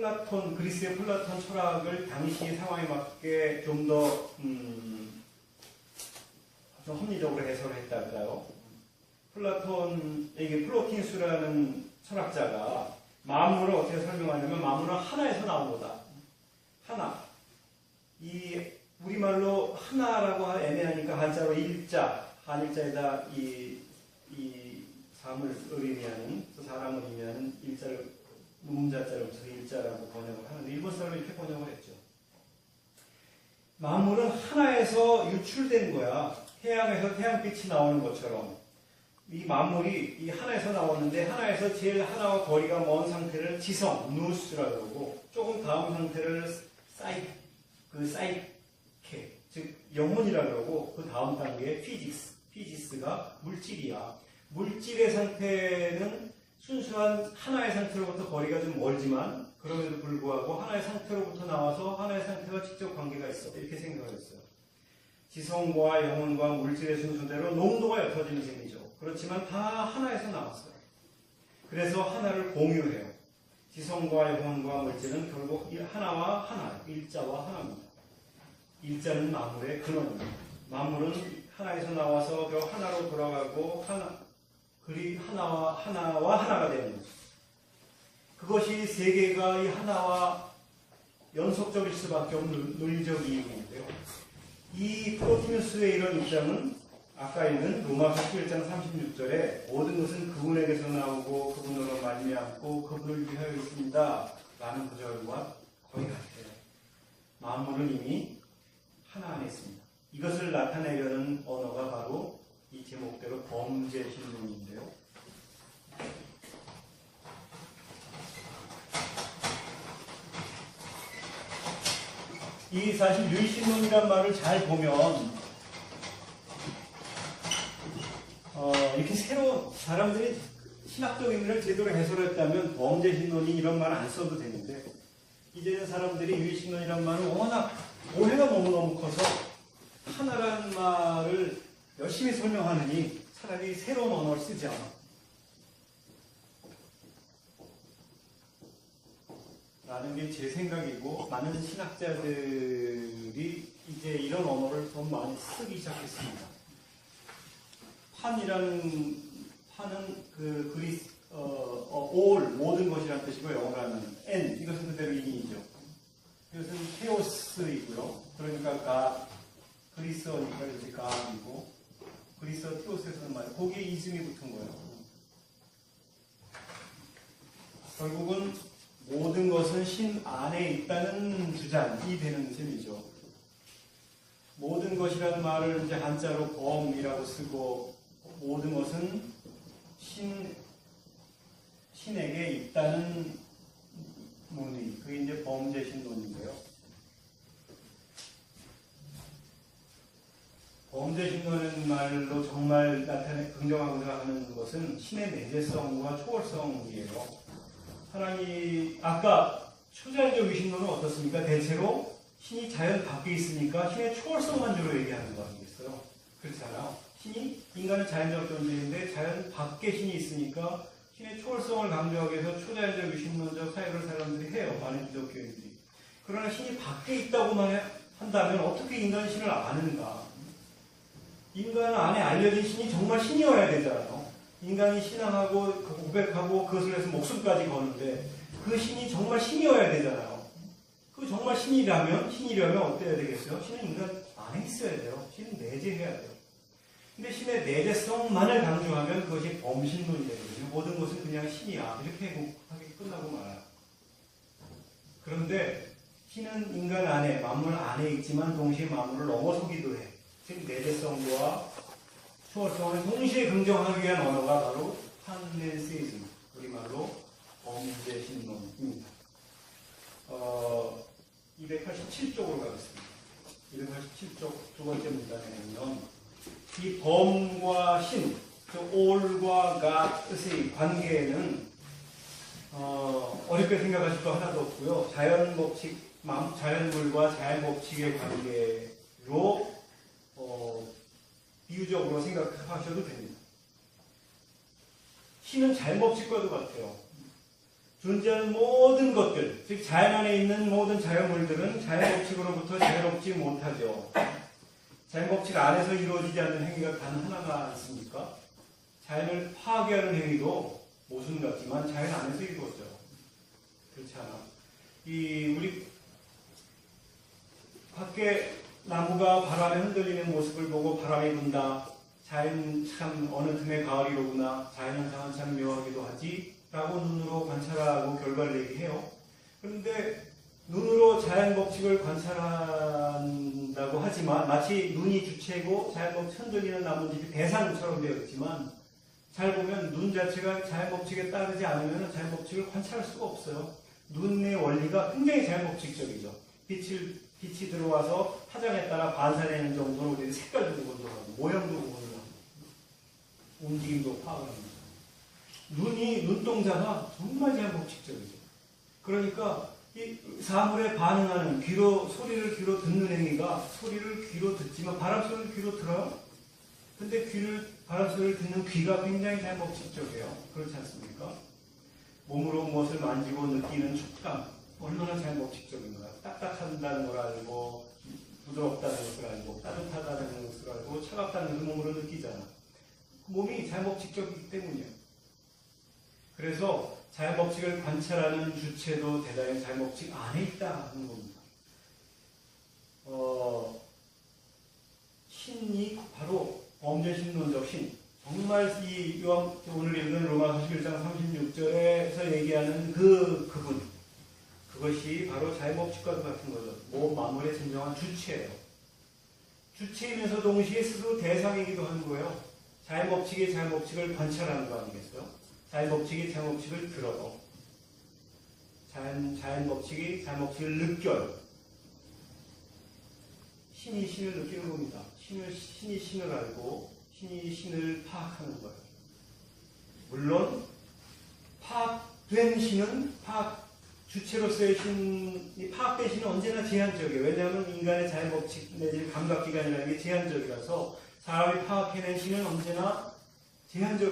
플라톤 그리스의 플라톤 철학을 당시 상황에 맞게 좀더 음, 좀 합리적으로 해석을 했달까요? 플라톤 이게 플로틴스라는 철학자가 만물을 어떻게 설명하냐면 만물은 하나에서 나온 거다. 하나. 이 우리말로 하나라고 애매하니까 한자로 일자, 한일자에다 이, 이 사람을 의미하는, 그 사람을 의미하는 일자를 문자자를 붙여서 일자라고 번역을 하는데 일본 사람은 이렇게 번역을 했죠. 만물은 하나에서 유출된 거야. 태양에서 태양빛이 나오는 것처럼. 이 만물이 이 하나에서 나왔는데 하나에서 제일 하나와 거리가 먼 상태를 지성, 누스라고 그러고 조금 다음 상태를 사이, 그 사이케, 즉 영혼이라고 그러고 그 다음 단계에 피직스, 피지스가 물질이야. 물질의 상태는 순수한 하나의 상태로부터 거리가 좀 멀지만 그럼에도 불구하고 하나의 상태로부터 나와서 하나의 상태와 직접 관계가 있어. 이렇게 생각을 했어요. 지성과 영혼과 물질의 순서대로 농도가 옅어지는 셈이죠. 그렇지만 다 하나에서 나왔어요. 그래서 하나를 공유해요. 지성과 영혼과 물질은 결국 이 하나와 하나, 일자와 하나입니다. 일자는 만물의 근원입니다. 만물은 하나에서 나와서 그 하나로 돌아가고 하나, 그리 하나와 하나와 하나가 되는 거죠. 그것이 세계가 이 하나와 연속적일 수밖에 없는 논리적 이유인데요. 이 프로티누스의 이런 입장은 아까 있는 로마서 11장 36절에 모든 것은 그분에게서 나오고 그분으로 말미암고 그분을 위하여 있습니다. 라는 구절과 거의 같아요. 만물은 이미 하나 안에 있습니다. 이것을 나타내려는 언어가 바로 이 제목대로 범죄 신론인데요. 이 사실 유의신론이란 말을 잘 보면 어, 이렇게 새로 사람들이 신학적 의미를 제대로 해설했다면 범죄 신론이 이런 말 안 써도 되는데 이제는 사람들이 유의신론이란 말은 워낙 오해가 너무너무 커서 하나라는 말을 열심히 설명하느니 차라리 새로운 언어를 쓰지 않아. 라는 게 제 생각이고 많은 신학자들이 이제 이런 언어를 더 많이 쓰기 시작했습니다. 판이라는 판은 그 그리스 어, 어, all 모든 것이라는 뜻이고 영어로 하면 n 이것은 그대로 인이죠. 이것은 테오스이고요. 그러니까 가 그리스어니까 이제 가이고 그리스어 테오스에서는 말 거기에 이즘이 붙은 거예요. 결국은 모든 것은 신 안에 있다는 주장이 되는 셈이죠. 모든 것이라는 말을 이제 한자로 범이라고 쓰고 모든 것은 신 신에게 있다는 논의, 그게 이제 범죄 신론인데요. 범죄 신론은 말로 정말 나타내 긍정하고자 하는 것은 신의 내재성과 초월성이에요. 하나님 아까 초자연적 의심론은 어떻습니까? 대체로 신이 자연 밖에 있으니까 신의 초월성만 주로 얘기하는 거 아니겠어요? 그렇잖아요. 신이 인간은 자연적 존재인데 자연 밖에 신이 있으니까 신의 초월성을 강조하기 위해서 초자연적 의심론적 사유를 사람들이 해요. 많은 기독교인들이. 그러나 신이 밖에 있다고만 해- 한다면 어떻게 인간은 신을 아는가? 인간 안에 알려진 신이 정말 신이어야 되잖아요. 인간이 신앙하고 그 고백하고 그것을 위해서 목숨까지 거는데 그 신이 정말 신이어야 되잖아요. 그 정말 신이라면 신이려면 어때야 되겠어요? 신은 인간 안에 있어야 돼요. 신은 내재해야 돼요. 근데 신의 내재성만을 강조하면 그것이 범신론이 되거든요. 모든 것은 그냥 신이야. 이렇게 하게 끝나고 말아요. 그런데 신은 인간 안에, 만물 안에 있지만 동시에 만물을 넘어서기도 해. 즉 내재성과 초월성을 동시에 긍정하기 위한 언어가 바로 판넨시즘, 우리말로 범죄 신론입니다. 어, 287쪽으로 가겠습니다. 287쪽 두 번째 문단에는 이 범과 신, 즉 all과 god의 관계에는 어, 어렵게 생각하실 거 하나도 없고요. 자연 법칙, 마- 자연물과 자연 법칙의 관계로 어, 비유적으로 생각하셔도 됩니다. 신은 법칙과도 같아요. 존재하는 모든 것들, 즉 자연 안에 있는 모든 자연물들은 자연 법칙으로부터 자유롭지 못하죠. 자연 법칙 안에서 이루어지지 않는 행위가 단 하나가 있습니까? 자연을 파괴하는 행위도 모순 같지만 자연 안에서 이루어져. 그렇지 않아. 이 우리 밖에 나무가 바람에 흔들리는 모습을 보고 바람이 분다. 자연 참 어느 틈에 가을이로구나. 자연 현상은 참 묘하기도 하지. 라고 눈으로 관찰하고 결과를 얘기해요. 그런데 눈으로 자연 법칙을 관찰한다고 하지만 마치 눈이 주체고 자연 법칙 흔들리는 나뭇잎이 대상처럼 되어 있지만 잘 보면 눈 자체가 자연 법칙에 따르지 않으면 자연 법칙을 관찰할 수가 없어요. 눈의 원리가 굉장히 자연 법칙적이죠. 빛을, 빛이 들어와서 화장에 따라 반사되는 정도로 우리 색깔도 구분하고 모양도 구분하고 움직임도 파악합니다. 눈이 눈동자가 정말 자연 법칙적이죠. 그러니까 이 사물에 반응하는 귀로 소리를 귀로 듣는 행위가 소리를 귀로 듣지만 바람 소리를 귀로 들어요. 근데 귀를 바람 소리를 듣는 귀가 굉장히 자연 법칙적이에요. 그렇지 않습니까? 몸으로 무엇을 만지고 느끼는 촉감 얼마나 자연 법칙적인가. 딱딱한다는 걸 알고 부드럽다는 것을 알고 따뜻하다는 것을 알고 차갑다는 것을 몸으로 느끼잖아. 그 몸이 자연 법칙적이기 때문이에요. 그래서 자연 법칙을 관찰하는 주체도 대단히 자연 법칙 안에 있다 하는 겁니다. 어, 신이 바로 범죄신론적 신. 정말 이 오늘 읽은 로마서 11장 36절에서 얘기하는 그 그분. 그것이 바로 자연 법칙과도 같은 거죠. 모 만물의 진정한 주체예요. 주체이면서 동시에 스스로 대상이기도 하는 거예요. 자연 법칙의 자연 법칙을 관찰하는 거 아니겠어요? 자연 법칙이 자연 법칙을 들어요. 자연, 자연 법칙이 자연 법칙을 느껴요. 신이 신을 느끼는 겁니다. 신을, 신이 신을 알고 신이 신을 파악하는 거예요. 물론 파악된 신은 파악 주체로서의 신 이 파악된 신은 언제나 제한적이에요. 왜냐하면 인간의 자연 법칙 내지 감각 기관이라는 게 제한적이라서 사람이 파악해낸 신은 언제나 제한적이